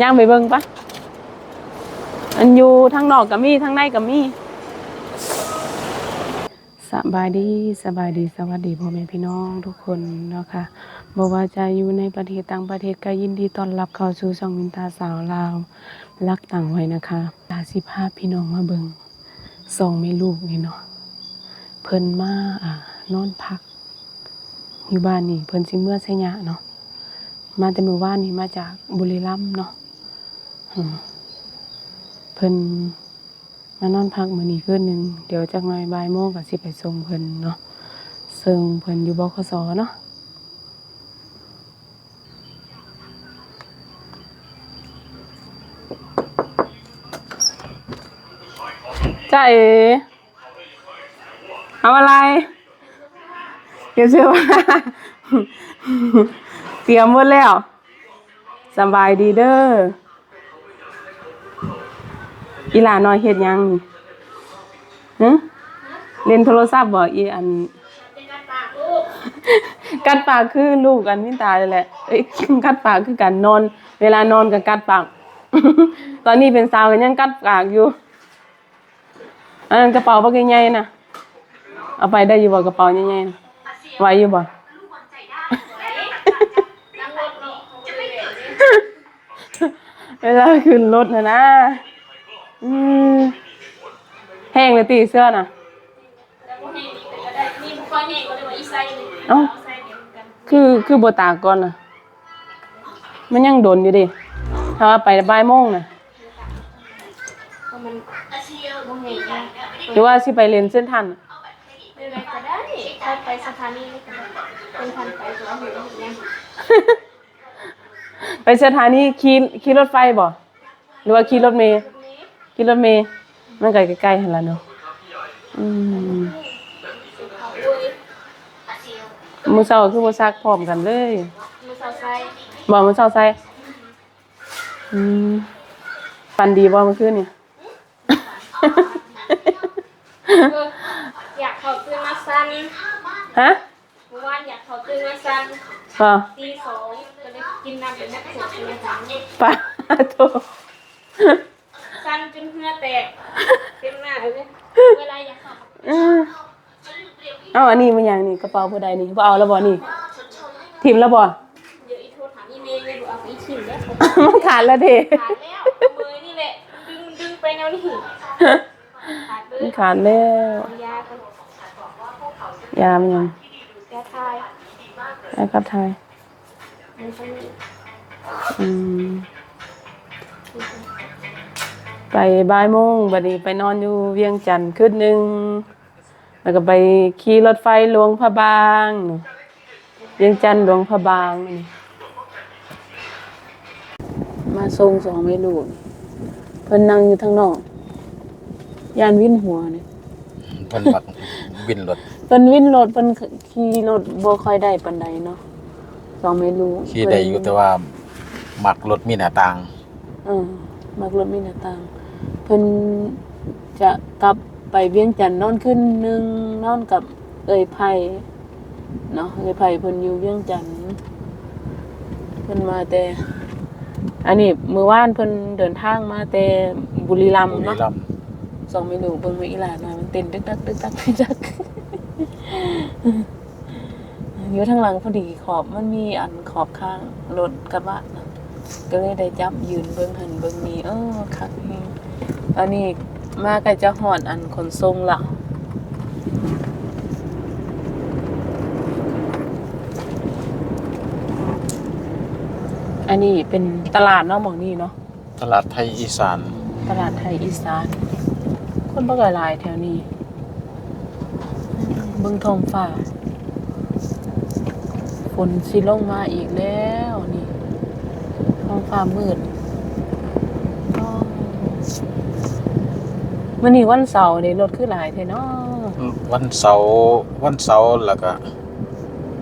ย่างไปเบิ่งปะอันอยู่ทางนอกก็มีทางในก็มีสบายดีสบายดีสวัสดีพ่อแม่พี่น้องทุกคนเนาะค่ะบ่ว่าจะอยู่ในประเทศต่างประเทศก็ยินดีต้อนรับเข้าสู่ช่องวินตาสาวลาวรักต่างไว้นะคะตาสิพาพี่น้องมาเบิ่งสองแม่ลูกนี่เนาะเพิ่นมาอ่านอนพัก อยู่บ้านนี่เพิ่นสิเมื่อไสยะเนาะมาแต่เมื้อวานนี่มาจากบุรีรัมย์เนาะ เพิ่นมานอนพักมื้อนี้คืนนึง เดี๋ยวจักหน่อยบ่ายโมงก็สิไปส่งเพิ่นเนาะซึ่งเพิ่นอยู่บขสเนาะจ้าเอ๋เอาอะไรเดี๋ยวเชื่อว่าเตรียมหมดแล้วสบายดีเด้อ อีหลาน้อยเฮ็ดหยังนี่ฮะเล่นโทรศัพท์บ่อีอันกัดปากคือลูกอันมินตาเลยแหละเอ้ยกัดปากคือกันนอน เวลานอนก็กัดปาก ตอนนี้เป็นสาวก็ยังกัดปากอยู่อันนั้นกระเป๋าบักใหญ่ๆน่ะเอาไปได้อยู่บ่กระเป๋าใหญ่ๆน่ะไหวอยู่บ่เวลาขึ้นรถนะนะ อืมแห้งเลยตีเสื้อน่ะนี่บุคคลใหญ่ก็เลยว่าอีไซเลยเอ้า ไซเดียวกันคือคือโบตากก่อนน่ะ มันยังโดนอยู่ดิถ้าว่าไปบ่ายโมงน่ะ เพราะมันบุใหญ่กันหรือว่าสิไปเรียนเส้นทันน่ะเป็นไรก็ได้ถ้าไปสถานีนี่ก็ได้เป็นพันไปตัวอยู่อย่างเงี้ยไปสถานีขี่ขี่รถไฟบ่หรือว่าขี่รถเมล์ ขี่รถเมล์มันก็ใกล้ๆหั่นล่ะเนาะอืมมื้อเช้าคือบ่ซักพร้อมกันเลยมือสาวไซบ่มื้อเช้าใส่อืมฝันดีบ่เมื่อคืนนี่อยากเขาตื่นมาสั้นฮะเมื่อวานอยากเขาตื่นมาสั้นบ่ตีสองก็เลยกินน้ำเป็นนักสดเลยค่ะปาโต สั้นจนเหงื่อแตกเต็มหน้าเลยเวลาอยากเขาอืมเอาอันนี้มันหยังนี่กระเป๋าผู้ใดนี่บ่เอาแล้วบ่นี่ทิมแล้วบ่เดี๋ยวอีโทรถามอีเมย์เลยดูเอาไปอีชิมได้ผมมันขาดแล้วเด้ขาดแล้วมือนี่แหละดึงดึงไปแนวนี้ขาดเลมัยนขาดแล้วยากันยามันหยังยาทายยากับทายมันจะมีอืม ไปบ่ายโมงบัดนี้ไปนอนอยู่เวียงจันทน์คืนหนึงแล้วก็ไปขี่รถไฟหลวงพระบางเวียงจันทน์หลวงพระบางนี่มาส่งสองไม่ลูกเพิ่นนั่งอยู่ทางนอกยานวินหัวนี่เพิ่นมักวินรถเพิ่นวินรถเพิ่นขี่รถบ่ค่อยได้ปานใดเนาะสองไม่รู้ขี่ได้อยู่แต่ว่ามักรถมีหน้าต่างเออมักรถมีหน้าต่าง เพิ่นจะกลับไปเวียงจันทน์นอนขึ้นหนึงนอนกับเอ่ยไผเนาะเอ่ยไผเพิ่นอยู่เวียงจันทน์เพิ่นมาแต่ อันนี้มื้อวานเพิ่นเดินทางมาแต่บุรีรัมย์บุรีเนาะ รัมย์สองเมนูเบิ่งมาอีหลานหน่อยมันเต้นตึกตักตึกตักตึกตักอยู่ทางหลังพอดีขอบมันมีอันขอบข้างรถกระบะนะก็เลยได้จับยืนเบิ่งหันเบิ่งนี้เออคักนี่ต อนนี้มาใกล้จะหอดอันขนส่งละอันนี้เป็นตลาดเนาะหมองนี่เนาะตลาดไทยอีสาน ตลาดไทยอีสาน คนบ่ก่หลายแถวนี้เบิ่งท้องฟ้าฝนสิลงมาอีกแล้วนี่ท้องฟ้ามืดอ้อ มื้อนี้วันเสาร์เด้รถคือหลายแท้เนาะวันเสาร์วันเสาร์แล้วก็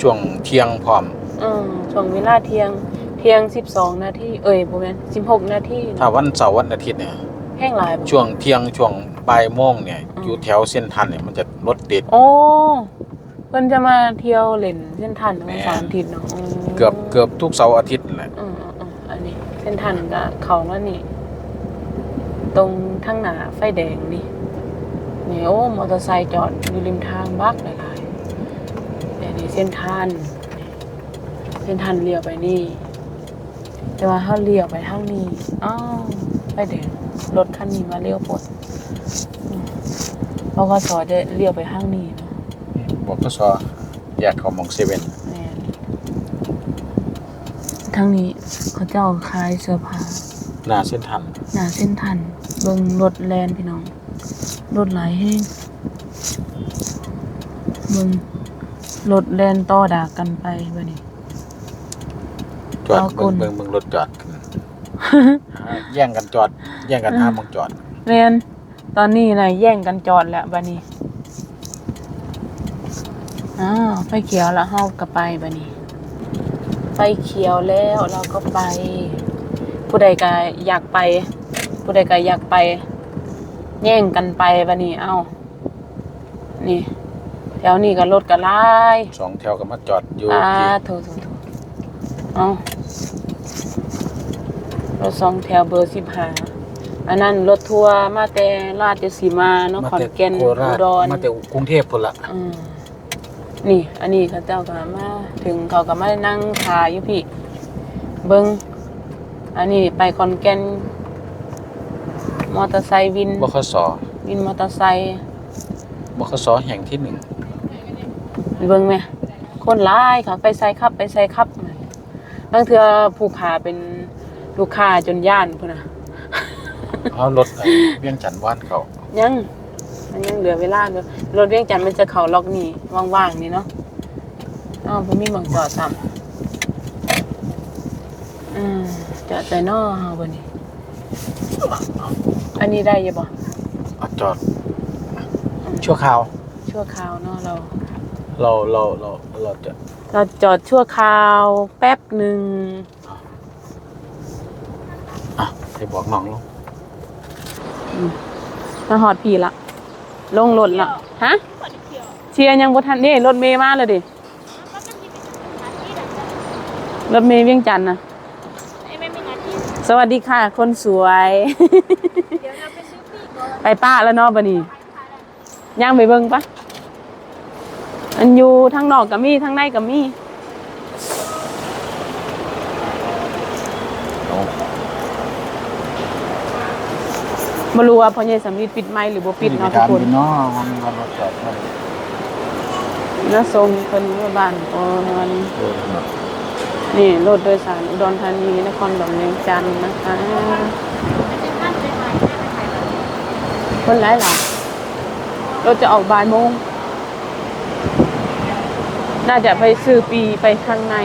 ช่วงเที่ยงพร้อมอือช่วงเวลาเที่ยง เที่ยง12นาทีเอ้ยบ่แม่น16นาทีถ้าวันเสาร์วันอาทิตย์เนี่ยแห้งหลายบ่ช่วงเที่ยงช่วงบ่ายโมงเนี่ย อยู่แถวเส้นทันเนี่ยมันจะรถติด โอ้เพิ่นจะมาเที่ยวเล่นเส้นทางแม่วันเสาร์อาทิตย์เนาะอืมเกือบเกือบทุกเสาร์อาทิตย์นั่นแหละอืมอืมอืมอันนี้เส้นทันก็เขามานี่ ตรงทางหน้าไฟแดงนี่นี่โอ้มอเตอร์ไซค์จอดอยู่ริมทางบักหลายๆแต่นี่เส้นทันนี่เส้นทันเลี้ยวไปนี่ แต่ว่าถ้าเลี้ยวไปทางนี้อ้าวไฟแดงรถคันนี้มาเลี้ยวปดอืมบกสจะเลี้ยวไปทางนี้เนาะบอกก็ซอแยกเขามองเซเว่นแม่นทางนี้เขาเจ้าขายเสื้อผ้าหน้าเส้นทันหนาเส้นทัน เบิ่งรถแลนพี่น้อง รถหลายแห้งเบิ่งรถแลนต่อดากกันไปบัดนี้จอดเอากเบิ่ลงเบิ่งเบิ่งรถจอดกันหาแย่งกันจอด แย่งกันห้ามมองจอดแม่นตอนนี้น่ะแย่งกันจอดแล้วบัดนี้อ้าวไฟเขียวแล้วเฮาก็ไปบัดนี้ ไฟเขียวแล้วเราก็ไป ผู้ใดก็อยากไป ผู้ใดก็อยากไปแย่งกันไปบัดนี้เอ้านี่ แถวนี้ก็รถก็หลายสองแถวก็มาจอดอยู่อ่าที่โถโถโถเอารถสองแถวเบอร์สิบห้าอันนั้นรถทัวร์มาแต่ราชสีมาเนาะมาขอนแต่แก่นโคราอุชดรมาแต่กรุงเทพพุ่นละอืมนี่ อันนี้เขาเจ้าก็มาถึงเขาก็มานั่งทาอยู่พี่ เบิงอันนี้ไปขอนแก่น มอเตอร์ไซค์วินบขสวินมอเตอร์ไซค์บขสแห่งที่หนึ่งเบิ่งไหมคนร้ายค่ะไปใส่ครับไปใส่ครับบางเทื่อผู้ค้าเป็นลูกค้าจนย่านพุ่นน่ะเอารถไอ้เวียงจันทน์ว่านเขายังมันยังเหลือเวลาเด้อรถเวียงจันทน์มันจะเข้าล็อกนี่ว่างๆนี่เนาะอ้าวบ่มีหม่องจอดซ้ำอืมจอดใจนอเฮาบ่นี่ อันนี้ได้อยังบ่เอาจอดชั่วคราว ชั่วคราวเนาะเรา เราเราเราเราจะเราจอดชั่วคราวแป๊บหนึ่งอะไปบอกน้องลงมาหอดพี่ละ ลงรถละฮะขอเขียวเชียร์ยังบ่ทันนี่รถเมย์มาเลยดิก็ต้องมีเป็นหน้าที่แบบรถเมย์เวียงจันทน์นะ ไอ้ไม่มีหน้าที่ สวัสดีค่ะ คนสวย เดี๋ยวเราไปซื้อปีกก่อนไปป้าแล้วเนาะบัดนี้ย่างไปเบิ่งปะอันอยู่ทางนอกก็มีทางในก็มีเอาบ่รู้ว่าพ่อใหญ่สำลีปิดไมค์หรือบ่ปิดเนาะทุกคนเนาะมันมันรถจอดมาน่าทรงเพิ่นว่าบ้านก่อน เออเนี่รถโดยสารอุดรธานีนครหลวงเวียงจันทน์นะคะไม่ใช่ท่านไปไหนไม่ไปไหนเลยคนหลายหลายรถจะออกบ่ายโมง น่าจะไปซื้อปีไปข้างใน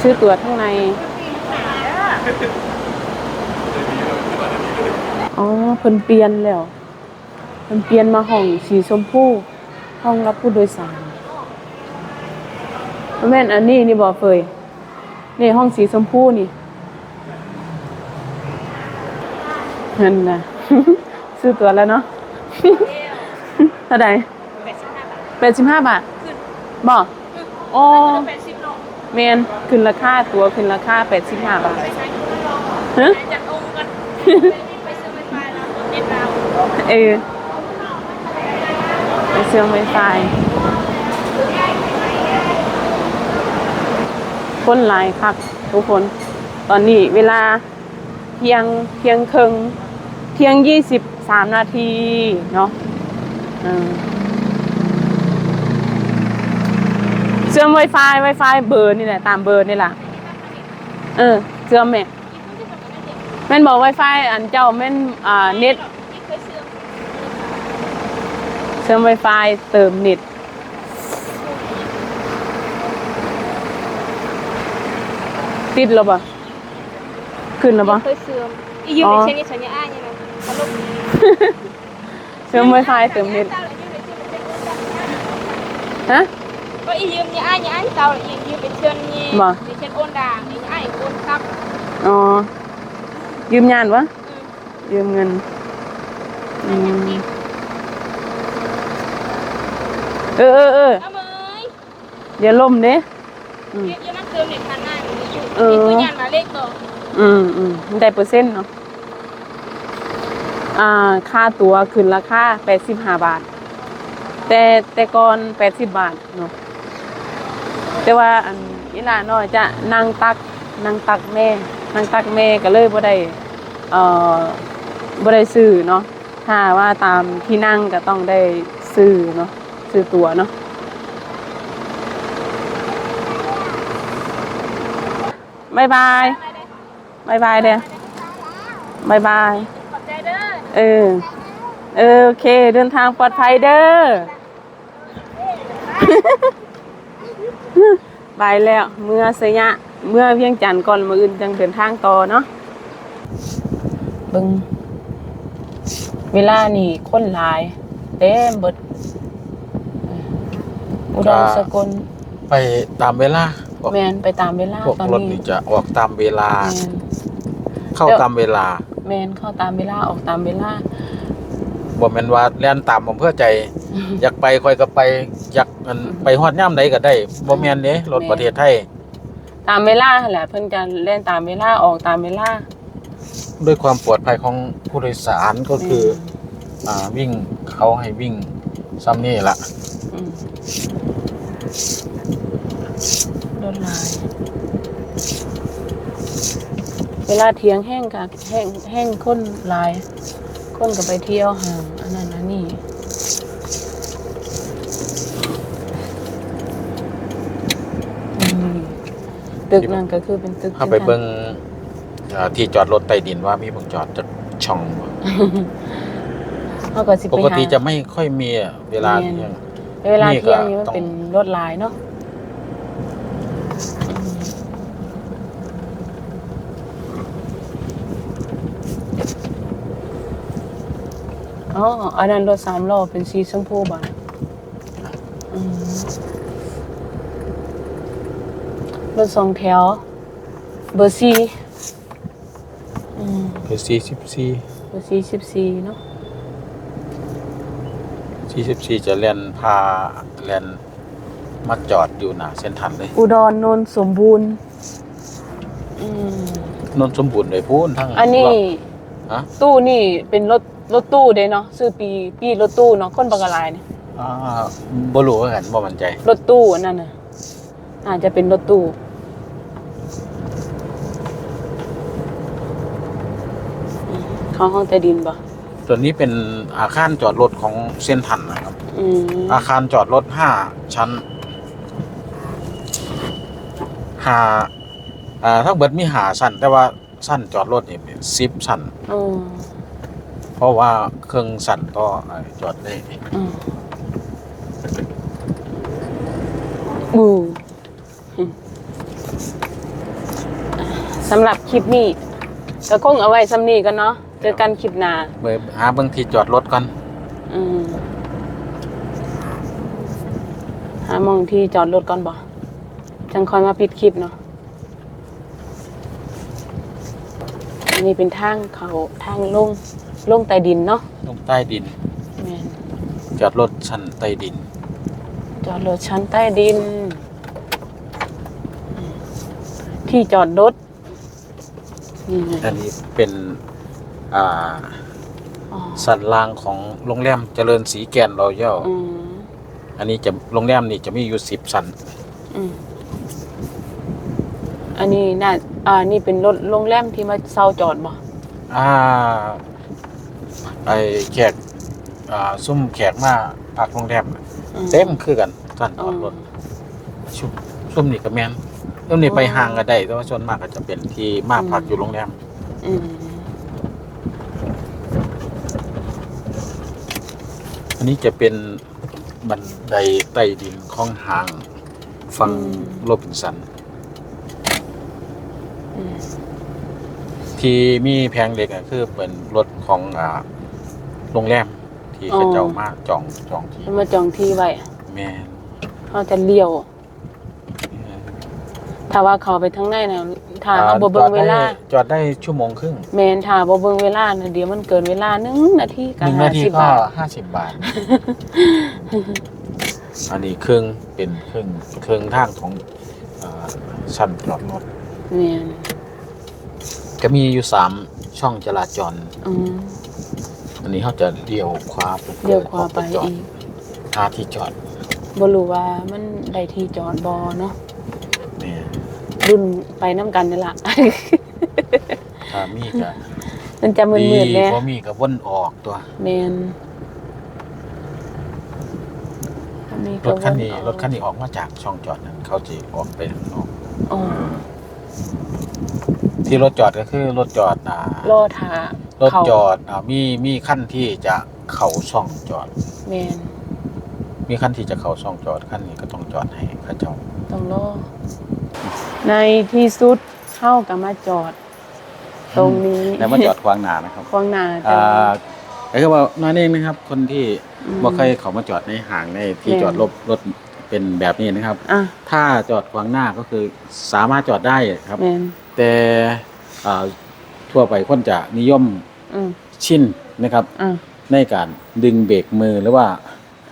ซื้อตั๋วข้างใน อ๋อเพิ่นเปลี่ยนแล้วเพิ่นเปลี่ยนมาห้องสีชมพู ห้องรับผู้โดยสาร แม่นอันนี้นี่บ่เฟยนี่ห้องสีชมพูนี่เงินนะซื้อตั๋วแล้วเนาะเท่าไหร่แปดสิบห้าบาทแปดสิบห้าบาทขึ้นบอกอ๋อแปดสิบโลแมนขึ้นราคาตั๋วขึ้นราคาแปดสิบห้าบาทไปใช้ทุกรอบฮะจัดองค์กันไปซื้อไฟฟ้าแล้วเน็ตเราเออไปเชื่อมไวไฟ คนหลายคักทุกคน ตอนนี้เวลาเที่ยงเที่ยงครึ่งเที่ยงยี่สิบสามนาทีเนาะเชื่อมไวไฟไวไฟเบอร์นี่แหละตามเบอร์นี่แหละเออเชื่อมแม่แม่นบอกไวไฟอันเจ้าแม่นอ่าเน็ตเคยซื้อเชื่อม Wi-Fi เติมเน็ต ติดแล้วปะขึ้นแล้วปะ เคยซื้ออียืมในเชนนี่สัญญาอ้ายยังไงตลกเชื่อม Wi-Fi เติมเน็ตฮะก็อียืมเนี่ยอ้ายเนี่ยอ้ายเตาอียืมเป็นเชิญนี่บ่ในเชิญโอนด่างอีอ้ายโอนครับอ๋อยืมงานวะยืมเงินอืมเออเออเออเอาเมยเดี๋ยวล่มเด้อืมเยอะๆนั่งเติมเน็ตพันอ้าย เอมีอ ตัวยันมาเลขต่ออืมอืมได้เปอร์เซ็นต์เนาะ อ่า ค่าตั๋วขึ้นราคาแปดสิบห้าบาท แต่แต่ก่อนแปดสิบบาทเนาะ แต่ว่าอันอีหลาน้อยจะนั่งตักนั่งตักแม่นั่งตักแม่ก็เลยบ่ได้ เอ่อบ่ได้ซื้อเนาะ ถ้าว่าตามที่นั่งก็ต้องได้ซื้อเนาะ ซื้อตั๋วเนาะ บายบายบายบายเด้อบายบายขอบใจเด้อเออเออโอเค เดินทางปลอดภัยเด้อไปแล้ว เมื่อสยะเมื่อเพียงจันทร์ก่อนมืออื่นจังเดินทางต่อเนาะเบึงเวลานี่คนหลายเต็มเบิดเอออุดรสกลไปตามเวลา พวกแมนไปตามเวลาพวกตอนรถนี้นี่จะออกตามเวลา แมนเข้าตามเวลาแมนเข้าตามเวลาออกตามเวลา บ่แม่นว่าแล่นตามอำเภอใจ อยากไปค่อยก็ไป อยากอันไปฮอดย่ามใดก็ได้บ่แม่นเด้รถประเทศไทยตามเวลาหั่นแหละเพิ่นจะเล่นตามเวลาออกตามเวลาด้วยความปลอดภัยของผู้โดยสารก็คือ อ่าวิ่งเขาให้วิ่งซ้ำนี่ละอืม รถลายเวลาเที่ยงแห้งกับแห้งแห้งคนหลายคนก็ไปเที่ยวห่างอันนั้นอันนี้อืมตึกนั่นก็คือเป็นตึกเข้าไปเบิ่งอ่าที่จอดรถใต้ดินว่ามีบ่งจอดจักช่องบ่เขาก็สิไปปกติหาจะไม่ค่อยมีอะเวลาแม่นเที่ยงเวลานี่ก็เที่ยงนี่มันต้องเป็นรถลายเนาะ อ๋ออันนั้นรถสามล้อเป็นสีชมพูบ่ะอืมรถสองแถว เบอร์สี่อืมคือ44เบอร์สี่สิบสี่เนาะ44จะเล่นพาเล่นมาจอดอยู่หน้าเส้นทันเลยอุดรนนท์สมบูรณ์อืมนนท์สมบูรณ์เลยพูนทั้งอันนี้ ฮะตู้นี่เป็นรถ รถตู้เด้เนาะซื้อปีปีรถตู้เนาะคนบางกะลายเนี่ยอ่าบ่รู้ว่ากันบ่มั่นใจ รถตู้อันนั้นน่ะอาจจะเป็นรถตู้อืมเขาห้องใต้ดินปะตัวนี้เป็นอาคารจอดรถของเส้นทันนะครับ อืมอาคารจอดรถห้าชั้นห้าอ่าทั้งเบิดมีหาชั้นแต่ว่าชั้นจอดรถนี่เป็นสิบชั้นอ๋อ เพราะว่าเครื่องชั้นก็อ่าจอดได้อืมบูอืมสำหรับคลิปนี้ก็คงเอาไว้สำนี้กันเนาะเจอกันคลิปหน้าเบอหาเบางที่จอดรถก่อนอืมหามองที่จอดรถก่อนบ่จังคอยมาปิดคลิปเนาะอันนี้เป็นทางเขาทางลง ลงใต้ดินเนาะลงใต้ดิน แม่นจอดรถชั้นใต้ดิน จอดรถชั้นใต้ดิน ที่จอดรถนี่ไงอันนี้เป็นอ่าอ๋อสันล่างของโรงแรมเจริญสีแกนรอยัลอืมอันนี้จะโรงแรมนี่จะมีอยู่สิบสันอืมอันนี้น่าอ่านี่เป็นรถโรงแรมที่มาเซาจอดบ่อ่า ไอแขกอ่าซุ่มแขกมาพักโรงแรมน่ะอืเต็มคือกันสันจอ๋ออดรถชุมซุ่มนี่ก็แมนซุ่มนี่ไปอ๋อห่างก็ได้แต่ว่าส่วนมากก็จะเป็นที่มาพักอยู่โรงแรมอืมอันนี้จะเป็นบันไดใต้ดินของห้างฝั่งโรบินสัน อืมที่มีแพงเหล็กอะคือเป็นรถ ของอ่าโรงแรมที่เขาเจ้ามาจองจองที่มันมาจองที่ไว้แม่นเขาจะเลี้ยว ถ้าว่าเขาไปทางในน่ะถ้าเขาบ่เบิ่งเวลา จอดได้ชั่วโมงครึ่งแม่นถ้าบ่เบิ่งเวลาน่ะเดี๋ยวมันเกินเวลาหนึ่งนาทีหก็นึ่งนาที50ก็บาทห้าสิบบาท อันนี้เครื่องเป็นเครื่องเครื่องทางของอ่าชั้นจอดรถแม่นก็มีอยู่สาม ช่องจราจร อืมอันนี้เขาจะเลี้ยวขวาปุ๊บเดี๋ยวขวาไปจอดอีกหาที่จอดบ่รู้ว่ามันได้ที่จอดบ่เนาะเนี่ยรุ่นไปน้ำกันนี่ล่ะ ถ้ามีก็มันจะมึนๆแน่บ่มีก็วนออกตัว แม่นอันนี้รก็ถคันนี้วออกรถคันนี้ออกมาจากช่องจอดนั้นเขาจะออกไปข้างนอก อ๋อ ที่รถจอดก็คือรถจอดอ่ารอท่ารถเข้าจอดอ่ามีมีขั้นที่จะเข้าช่องจอด แม่นมีขั้นที่จะเข้าช่องจอดขั้นนี้ก็ต้องจอดให้เข้าเจ้าต้องรอในที่สุดเข้ากับมาจอด ตรงนี้แล้วมาจอดขวางหน้านะครับขวางหน้าอ่าก็คือว่าน้อยเองนะครับ คนที่อืม บ่เคยเขามาจอดในห่างในที่แม่นจอดรถรถเป็นแบบนี้นะครับ อะถ้าจอดขวางหน้าก็คือสามารถจอดได้ครับ แม่น แต่อ่าทั่วไปคนจะนิยมอืมชินนะครับ อะในการดึงเบรกมือหรือว่า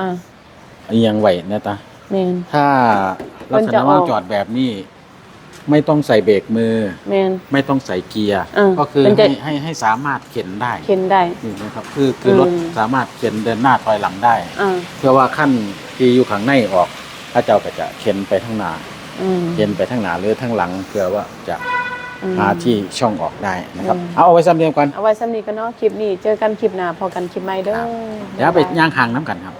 อะเอียงไหวนะตาแม่นถ้าลักษมันจะณะอว่าอก จอดแบบนี้ ไม่ต้องใส่เบรกมือแม่นไม่ต้องใส่เกียร์เออก็คือมันจะ ให้ให้ให้สามารถเข็นได้เข็นได้ นี่นะครับ คือคืออม รถสามารถเข็นเดินหน้าถอยหลังได้ อะเพื่อว่าขั้นที่อยู่ข้างในออกพระเจ้าก็จะเข็นไปทางหน้าอืมเข็นไปทางหน้าหรือทางหลัง เพื่อว่าจะอืม หาที่ช่องออกได้นะครับอืมเอาเอาไว้ซ้ำเดียวกันเอาไว้สำนีกันเนาะคลิปนี้เจอกันคลิปหน้าพอกันคลิปใหม่เด้อครับเดี๋ยวไปย่างห่างน้ำกันครับ